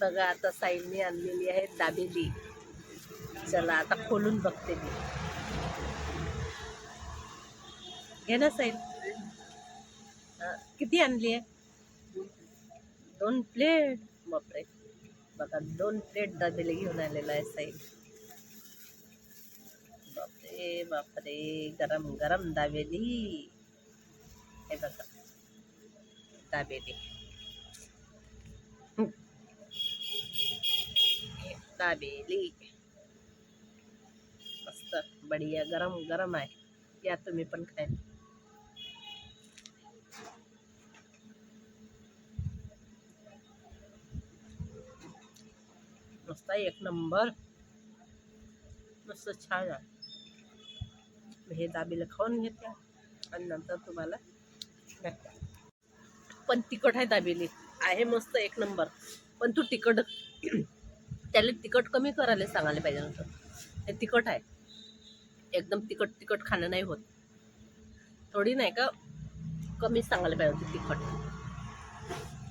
बघा, आता साईडने आणलेली आहे दाबेली. चला, आता खोलून बघते मी. घे ना आहे? दोन प्लेट? बापरे. बघा, दोन प्लेट दाबेली घेऊन आलेला आहे बापरे बापरे, गरम गरम दाबेली. हे बघा, दाबेली. दाबेली मस्त बढिया गरम गरम आहे या तुम्ही पण खाय मस्त आहे, एक नंबर। मस्त छान आहे हे दाबेला खाऊन घेते आणि नंतर तुम्हाला पण तिखट आहे दाबेली. आहे मस्त एक नंबर. पण तू तिखट त्याला तिखट कमी करायला सांगायला पाहिजे नव्हतं. हे तिखट आहे. एकदम तिखट तिखट खाणं नाही होत. थोडी नाही का कमी सांगायला पाहिजे होती तिखट.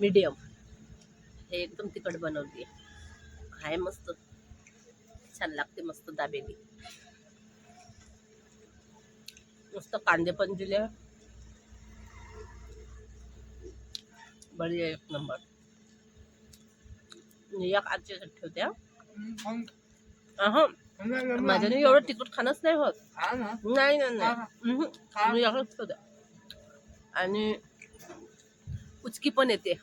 मीडियम. हे एकदम तिखट बनवली आहे मस्त. छान लागते मस्त दाबेली. मस्त कांदे पण दिले. बळी एक नंबर. एक आजच्या ठेवते हा. अहं, माझ्याने एवढं तिखट खाणंच नाही होत. नाही नाही नाही. उहुं. मी एकच ठेवते. आणि उचकी पण येते.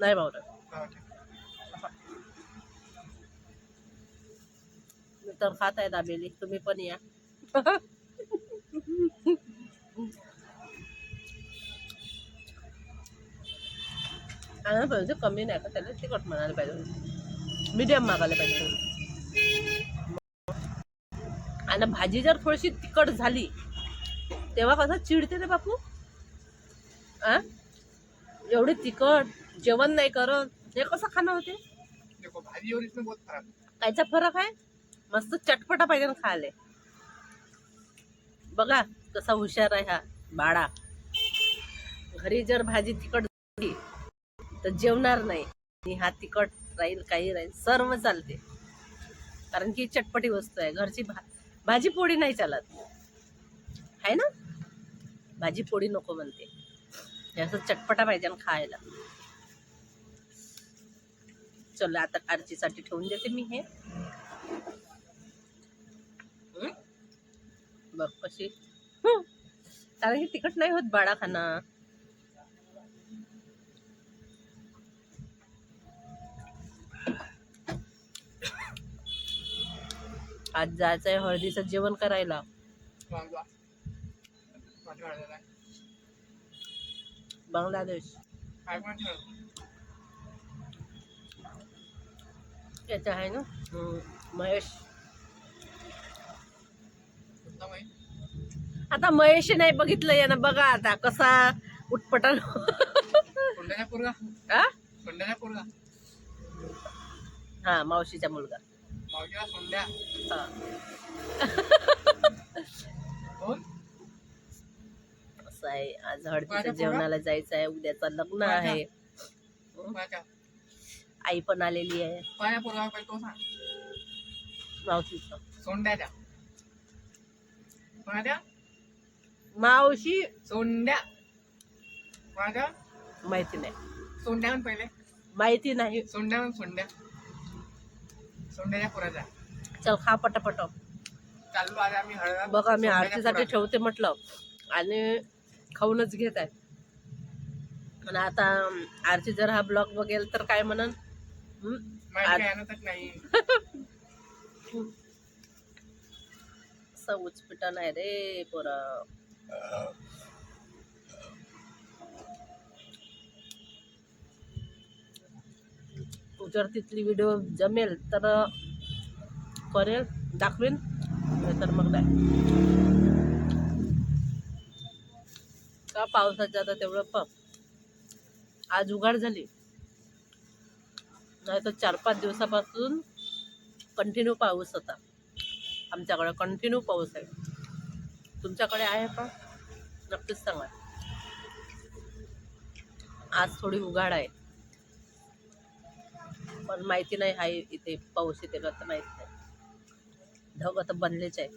नाही मी तर खात आहे दाबेली. तुम्ही पण या. आणायला पाहिजे कमी नाही का? त्याला तिखट म्हणायला पाहिजे मीडियम मागायला पाहिजे आणि भाजी जर थोडीशी तिखट झाली तेव्हा कसं चिडते रे बापू? आ? एवढी तिखट जेवण नाही करत हे कसं खाणं होते? कायचा फरक आहे? मस्त चटपटा पाहिजे ना खायला. बघा कसा हुशार आहे हा बाळा. घरी जर भाजी तिखट झाली तर जेवणार नाही. आणि हा तिखट राहील काही राहील सर्व चालते. कारण की चटपटी वस्तू आहे. घरची भा भाजी पोळी नाही चालत. आहे ना? भाजी पोळी नको म्हणते. असं चटपटा पाहिजे ना खायला. चला आता आरचीसाठी ठेवून देते मी हे. बघ कशी. कारण हे तिखट नाही होत बाळा खाना आज जायचं आहे हळदीचं जेवण करायला. बांगलादेश. याचं आहे ना? महेश? आता महेश नाही बघितलं यानं. बघा आता कसा उटपटान हा? हा मावशीचा मुलगा. असं आहे. आज हळदीच्या जेवणाला जायचं आहे. उद्याचं लग्न आहे. आई पण आलेली आहे. सोंड्याच्या. मावशी. सोंड्या. माहिती नाही. सोंड्या पहिले. माहिती नाही. सोंड्या सोंड्या. पोराचा चल खा पटापट. चाललो आज आम्ही हळद बघा मी आरतीसाठी ठेवते म्हटलं. आणि खाऊनच घेत आहे. आणि आता आरती जर हा ब्लॉग बघेल तर काय म्हणन? हं? नाही असं उचपिटा नाही रे पोरा. जर तिथली व्हिडिओ जमेल तर करेल दाखवेन. तर मग नाही. का पावसाचं आता तेवढं प आज उघाड झाली. नाही तर चार पाच दिवसापासून कंटिन्यू पाऊस होता. आमच्याकडे कंटिन्यू पाऊस आहे. तुमच्याकडे आहे का? नक्कीच सांगा. आज थोडी उघाड आहे. पण माहिती नाही हाय इथे पाऊस येते का तर माहीत नाही. ढग आता बनलेच आहे.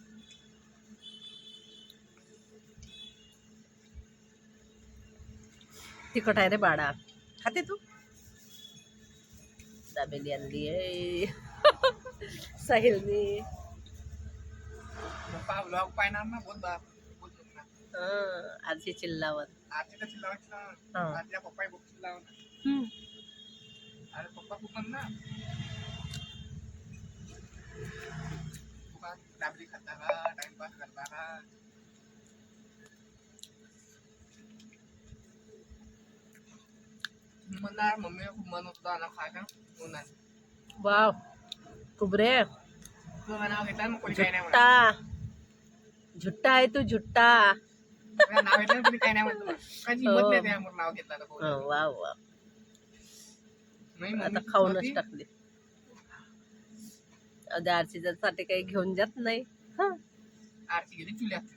तिखट आहे रे बाळा. खाते तू? दाबेली आणली आहे. साहिलनी. हं, आजी चिल्लावायची हा. ना. आरतीला पप्पा खूप चिल्लाव ना हं. अरे पप्पा खूप म्हण ना खूप डाबली खाता का टाइमपास करता का मी म्हणणार मम्मी खूप मन होतं ना खायला म्हणून वाव कुबरे तुझं नाव घेतलं मग कोणी काही नाही म्हणत झुट्टा झुट्टा आहे तू झुट्टा तुझं नाव घेतलं आता खाऊनच. टाकले उद्या आरसीच्या साठी काही घेऊन जात नाही हं. आरती गेली चुल्यात.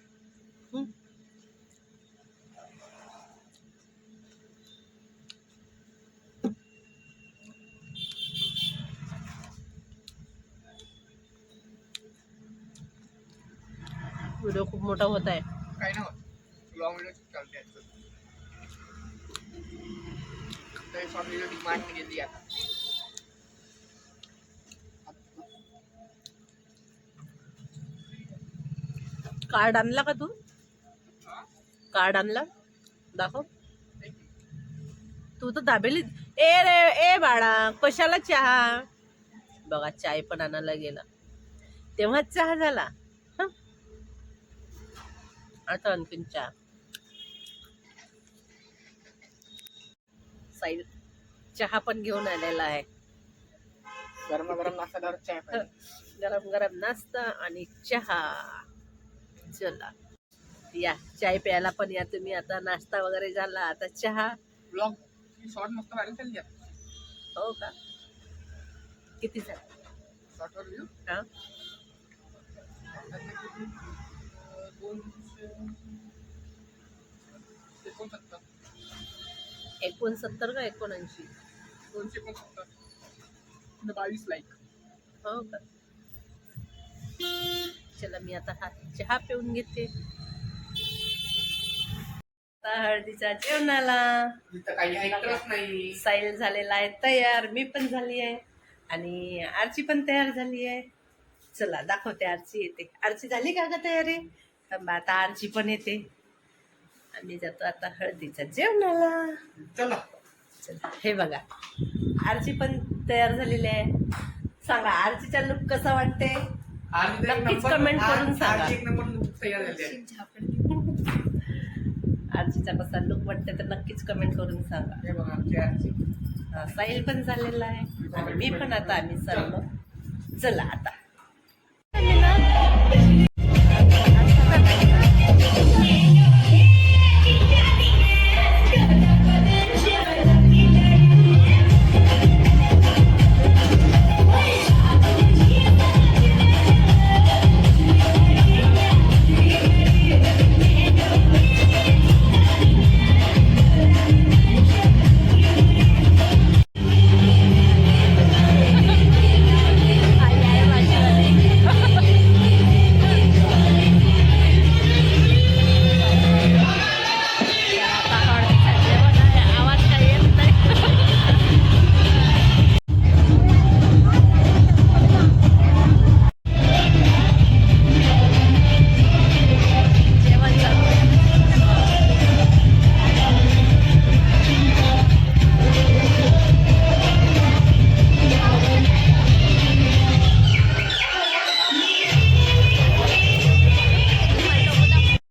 व्हिडिओ खूप मोठा होत आहे काही नाही होत लॉंग व्हिडिओ चालते आहेत. डिमांड आता. कार्ड आणला का तू? कार्ड आणला? दाखव. तू तर दाबेली ए रे ए बाळा कशाला चहा? बघा चाय पण आणायला गेला. तेव्हाच चहा झाला. आता आणखीन चहा. साईल चहा पण घेऊन आलेला आहे. गरम गरम नाश्ता. गरम गरम नाश्ता आणि चहा. चला. या चाय प्यायला पण या तुम्ही. आता नाश्ता वगैरे झाला आता चहा. ब्लॉग शॉर्ट मस्त व्हायरल आता. हो का? किती झाला? शॉर्टवर व्ह्यू हा? दोनशे एकोणसत्तर. एकोणसत्तर का एकोणऐंशी? दोनशे एकोणसत्तर बावीस लाईक हो का? चला मी आता हा चहा पिऊन घेते. आता हळदीच्या जेवणाला. नाही. साईल झालेला आहे तयार. मी पण झाली आहे. आणि आरची पण तयार झाली आहे. चला दाखवते आरची. येते. आरची झाली का ग तयारी? आता आरची पण येते. आम्ही जातो आता हळदीच्या जेवणाला. चला. चला. हे बघा आरची पण तयार झालेली आहे. सांगा आरचीचा लुक कसा वाटते नक्कीच comment करून सांगा. आरचीचा कसा लुक वाटते तर नक्कीच कमेंट करून सांगा. बघा आमची आरती. साईल पण झालेला आहे. आणि मी पण आता आम्ही सर्व चला आता.